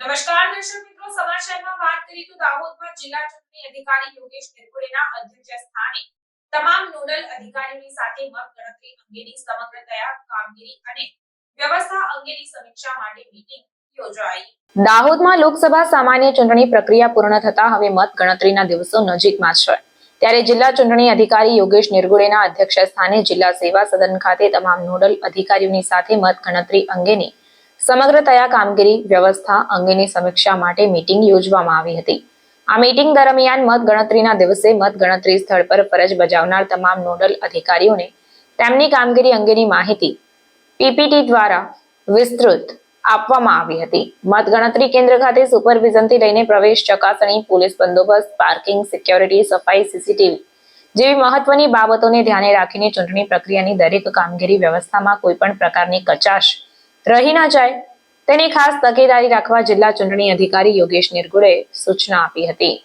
નમસ્કાર, દર્શક મિત્રો સમાચારમાં વાત કરીએ તો દાહોદમાં જિલ્લા ચૂંટણી અધિકારી યોગેશ નિરગુડેના અધ્યક્ષ સ્થાને તમામ નોડલ અધિકારીઓની સાથે મતગણતરી અંગેની સમગ્ર તૈયાર કામગીરી અને વ્યવસ્થા અંગેની સમીક્ષા માટે મીટિંગ દાહોદમાં લોકસભા સામાન્ય ચૂંટણી પ્રક્રિયા પૂર્ણ થતા હવે મત ગણતરીના દિવસો નજીકમાં છે. ત્યારે જિલ્લા ચૂંટણી અધિકારી યોગેશ નિરગુડેના અધ્યક્ષ સ્થાને જિલ્લા સેવા સદન ખાતે તમામ નોડલ અધિકારીઓની સાથે મત ગણતરી અંગેની સમગ્ર તૈયાર કામગીરી વ્યવસ્થા અંગેની સમીક્ષા માટે મીટિંગ યોજવામાં આવી હતી. આ મીટિંગ દરમિયાન મતગણતરીના દિવસે મતગણતરી સ્થળ પર ફરજ બજાવનાર તમામ નોડલ અધિકારીઓને તેમની કામગીરી અંગેની માહિતી પીપીટી દ્વારા વિસ્તૃત આપવામાં આવી હતી. મતગણતરી કેન્દ્ર ખાતે સુપરવિઝનથી લઈને પ્રવેશ ચકાસણી, પોલીસ બંદોબસ્ત, પાર્કિંગ, સિક્યોરિટી, સફાઈ, સીસીટીવી જેવી મહત્વની બાબતોને ધ્યાને રાખીને ચૂંટણી પ્રક્રિયાની દરેક કામગીરી વ્યવસ્થામાં કોઈ પણ પ્રકારની કચાશ રહી ન જાય. તેની ખાસ તકેદારી રાખવા જિલ્લા ચૂંટણી અધિકારી યોગેશ નિરગુડે સૂચના આપી હતી.